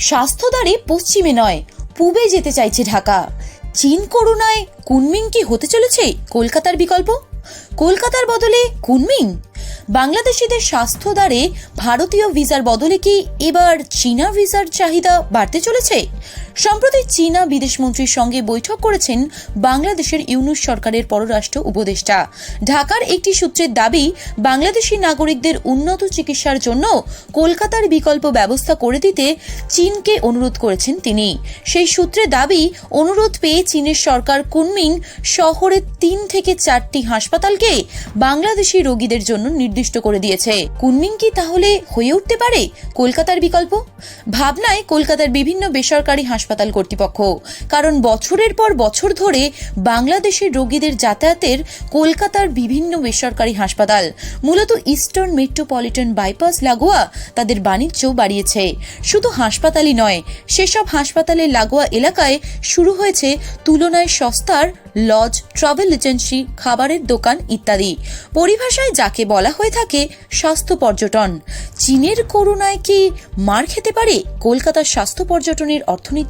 স্বাস্থ্যদ্বারে পশ্চিমে নয়, পূবে যেতে চাইছে ঢাকা। চীন করোনায় কুনমিং কি হতে চলেছে? কলকাতার বিকল্প? কলকাতার বদলে কুনমিং? বাংলাদেশিদের স্বাস্থ্যদ্বারে ভারতীয় ভিসার বদলে কি এবার চীনা ভিসার চাহিদা বাড়তে চলেছে? সম্প্রতি চীনা বিদেশমন্ত্রীর সঙ্গে বৈঠক করেছেন বাংলাদেশের ইউনুস সরকারের পররাষ্ট্র উপদেষ্টা। ঢাকার একটি সূত্রের দাবি, বাংলাদেশি নাগরিকদের উন্নত চিকিৎসার জন্য কলকাতার বিকল্প ব্যবস্থা করে দিতে চীনকে অনুরোধ করেছেন তিনি। সেই সূত্রে দাবি, অনুরোধ পেয়ে চীনের সরকার কুনমিং শহরের তিন থেকে চারটি হাসপাতালকে বাংলাদেশি রোগীদের জন্য নির্দিষ্ট করে দিয়েছে। কুনমিং কি তাহলে হয়ে উঠতে পারে কলকাতার বিকল্প? ভাবনায় কলকাতার বিভিন্ন বেসরকারি হাসপাতাল কর্তৃপক্ষ। কারণ বছরের পর বছর ধরে বাংলাদেশের রোগীদের যাতায়াতের কলকাতার বিভিন্ন বেসরকারি হাসপাতাল, মূলত ইস্টার্ন মেট্রোপলিটন বাইপাস লাগোয়া তাদের বাণিজ্য বাড়িয়েছে। শুধু হাসপাতালই নয়, সেসব হাসপাতালের লাগোয়া এলাকায় শুরু হয়েছে তুলনায় সস্তার লজ, ট্রাভেল এজেন্সি, খাবারের দোকান ইত্যাদি। পরিভাষায় যাকে বলা হয়ে থাকে, স্বাস্থ্য পর্যটন। চীনের করোনায় কি মার খেতে পারে? কলকাতার স্বাস্থ্য পর্যটনের অর্থনীতি